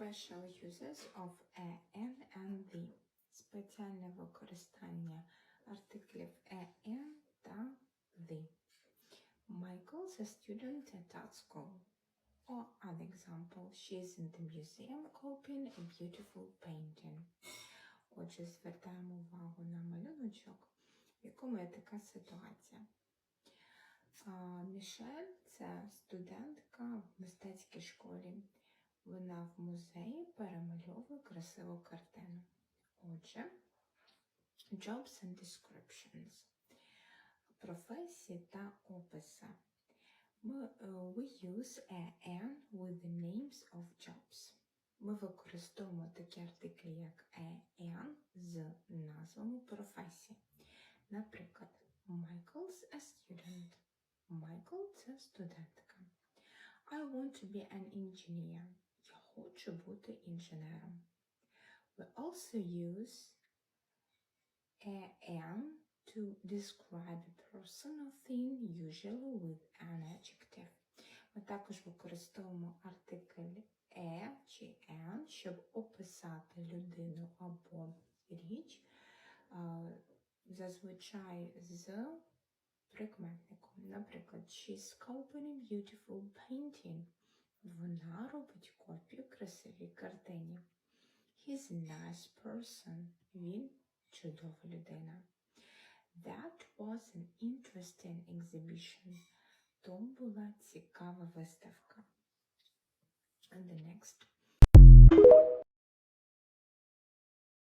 Special uses of a, an and the. Спеціальне використання артиклів a, an та the. Michael's a student at art school. Or an example, she is in the museum copying a beautiful painting. Отже, звертаємо увагу на малюночок, в якому є така ситуація. Мішель це студентка в мистецькій школі. Вона в музеї перемальовує красиву картину. Отже, jobs and descriptions. Професії та описи. Е, we use a an with the names of jobs. Ми використовуємо такі артиклі, як a an з назвами професій. Наприклад, Michael's a student. Michael – це студентка. I want to be an engineer. Хочу бути інженером. We also use a an to describe a person or thing, usually with an adjective. Ми також використовуємо артикль е чи an, щоб описати людину або річ, зазвичай з прикметником. Наприклад, she's copying a beautiful painting. Вона робить копію красивій картині. He's a nice person. Він чудова людина. That was an interesting exhibition. То була цікава виставка. And the next